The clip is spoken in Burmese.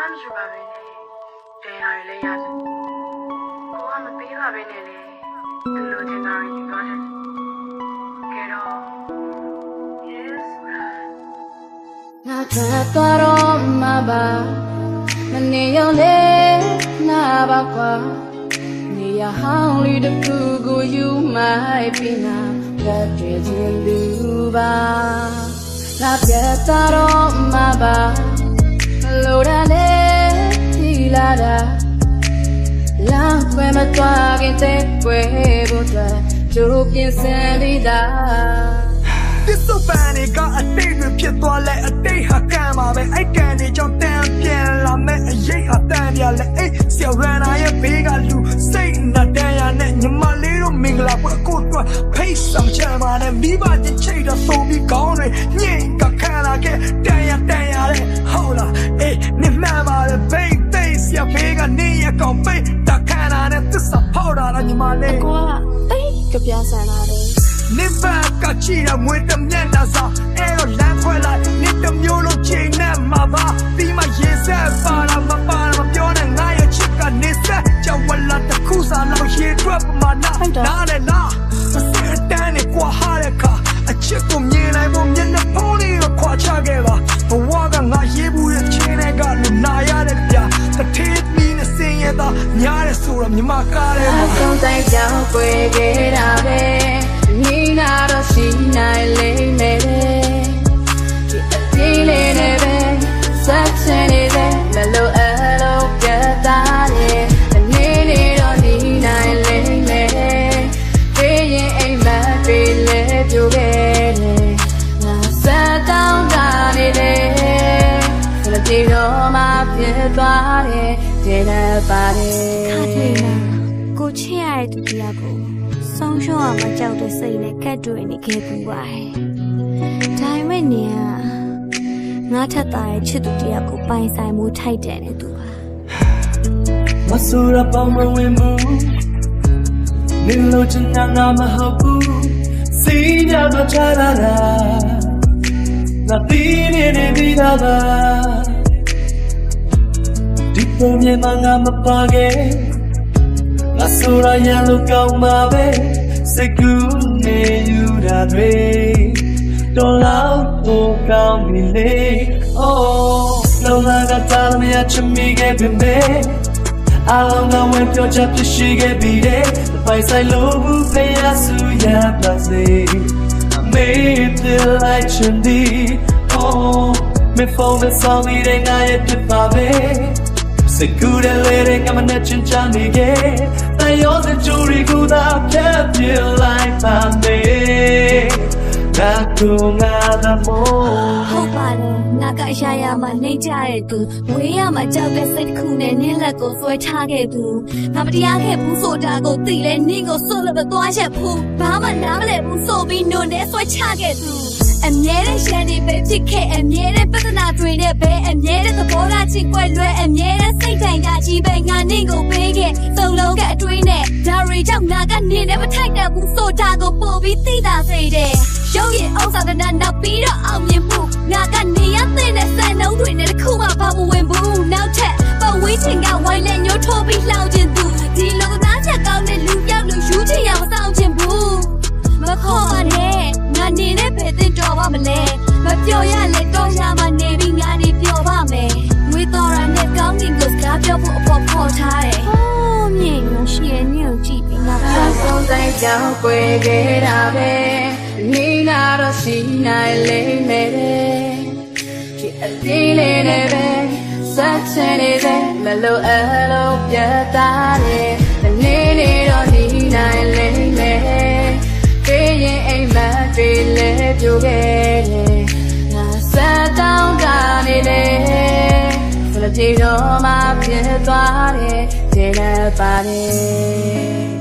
ကမရှိပါဘဲနဲ့တရားရည်လည်းရတယ်ကိုကမပေးပါဘဲနဲ့လေသူလိုချင်တာယူသွားတယ်ကဲတော့ yes ငါထွက်သွားတော့မှာပါမနေရောလေနာပါကွာနေရဟောင်းလေးတစ်ခုကိုယူမိုက်ပြီးနာလက်တွေချင်းလူပါငါပြတ်သွားတော့မှာပါမလိုတာလေဒီ လာတာလာခွဲမသွားခင်တဲ့ွယ်ဖို့အတွက်ကျိုးပြင်ဆင်ပြီးသားဒီစုပန်တွေကအတိတ်တွေဖြစ်သွားလဲအတိတ်ဟာကံပါပဲအဲ့ကံတွေကြောင့်တန်ပြန်လာမဲ့အရေးဟာတန်ပြလဲအဲ့ဆရာရန်နာရဲ့ဘေးကလူစိတ်နဲ့တန်ရနဲ့ညီမလေးတို့မင်္ဂလာပွဲကိုတော့ဖိတ်ဆောင်ချမ်းပါနဲ့မိဘချင်းချိတ်တော့သုံးပြီးကောင်းတွေညင်ကခံလာခဲ့တန်ရတန်ရတဲ့ဟုတ်လားအေး ချီရမွေတမျက်နှာစာအဲ့တော့လမ်းခွဲလိုက်နိတမျိုးလုံးချိန်နဲ့မှာပါပြီးမှရေဆက်ပါလာမပါလာမပြောနဲ့ငါရဲ့ချစ်ကနေဆက်ကြောက်ဝလာတစ်ခုစားလောက်ရေထွက်ပမာဏနားလေလားမစတဲ့တန်းနဲ့ကွာဟာတဲ့ခါအချစ်ကိုမြင်နိုင်ဖို့မျက်နှာဖုံးလေးကိုခွာချခဲ့ပါဘဝကငါရေးဘူးရဲ့ချင်းတွေကလူနာရတဲ့ပြတထေးမီးနဲ့စင်ရတာညားတဲ့ဆိုတော့မြမကားတယ်အမှာဆုံးတိုင်းကြောင်ွယ်ခဲ့တာပဲ နီးနာတော့ရှိနိုင်လိမ့်မယ်လေဒီအပြေးလေးနဲ့ပဲဆက်ချင်နေတဲ့မလို့အလုံးပြတ်သားတယ်အနေနဲ့တော့နီးနိုင်လိမ့်မယ်ပြေးရင်အိမ်မက်တွေလည်းပြိုခဲ့တယ်ငါစက်တောင်းတာနေတယ်စလတီတော့မှပြတ်သွားတယ်တဲ့ပါတယ်ခါထွေလာ ကိုချစ်ရတဲ့သူတရားကိုဆုံးရှုံးအောင်မကြောက်တဲ့စိတ်နဲ့ကတ်တွေ့နေခဲ့ပူပါတယ်။ဒါပေမဲ့နေကငါထက်သားရဲ့ချစ်သူတရားကိုပိုင်ဆိုင်မှုထိုက်တယ်နဲ့သူပါမဆူရပေါင်းမဝင်ဘူးမင်းလိုချင်တာငါမဟုတ်ဘူးစီးညမချလာတာငါပြီးနေနေပြီးသားပါဒီပုံမြင်မှငါမပါခဲ့ ငါဆိုရရလို့ကောင်းမှာပဲစိတ်ကူးနေယူတာတွေတော်လောက်ကိုကောင်းပြီလေ Oh လောလာကတားမရချမီခဲ့ပြီမေအလုံးကဝင်ပြောချက်ဖြစ်ရှိခဲ့ပြီတဲ့ပိုင်ဆိုင်လို့ဘူးဖေးရဆူရပါစေအမေပြလိုက်ချင်ဒီ Oh မေဖုန်းနဲ့ဆောင်နေတဲ့ငါရဲ့ဖြစ်ပါပဲစိတ်ကူးတဲ့လေတဲ့ ကမနဲ့ချင်ချနေခဲ့တန်ရောစကြူရီကူသာဖြတ်ပြလိုက်ပါမေဒါကူငါသမောဟုတ်ပါတယ်ငါကအရာရာမှာနေကြတဲ့သူဝေးရမှာကြောက်တဲ့စိတ်တစ်ခုနဲ့နင်းလက်ကိုဆွဲထားခဲ့သူငါမတရားခဲ့ဘူးဆိုတာကိုသိလဲနင်းကိုစွတ်လို့မသွားချက်ဘူးဘာမှနားမလဲဘူးဆိုပြီးနုံနဲ့ဆွဲချခဲ့သူ အမြဲတမ်းရှမ်းနေပဲဖြစ်ခဲ့အမြဲတမ်းပဒနာတွေနဲ့ပဲအမြဲတမ်းသဘောထားချင်းကွက်လွဲအမြဲတမ်းစိတ်ထိုင်ကကြီးပဲငါနင်းကိုပေးခဲ့သုံးလုံးကအတွေးနဲ့ဒါရီကြောင့်ငါကနေနဲ့မထိုက်တတ်ဘူးဆိုတာကိုပို့ပြီးသိတာစေတယ်ရုပ်ရည်ဥစ္စာကနောက်ပြီးတော့အောင်မြင်မှုငါကနေရတဲ့နဲ့စံနှုံးတွေနဲ့တစ်ခုမှဘာမဝင်ဘူးနောက်ထပ်ပဝေးချင်ကဝိုင်းလက်ညှိုးထိုးပြီးလှောင် အဆုံးတိုင်းကြောင်ွယ်ခဲ့တာပဲနီးနာတော့ရှိနိုင်လိမ့်မယ်လေဒီအပြေးလေးနဲ့ပဲဆက်ချင်နေတဲ့မလို့အလုံးပြတ်သားတယ်အနေနဲ့တော့နီးနိုင်လိမ့်မယ်ပြေးရင်အိမ်မက်တွေလည်းပြိုခဲ့တယ်ငါစက်တောင်းတာနေလေစလတီတော့မှဖြစ်သွားတယ်တဲ့ပါတယ်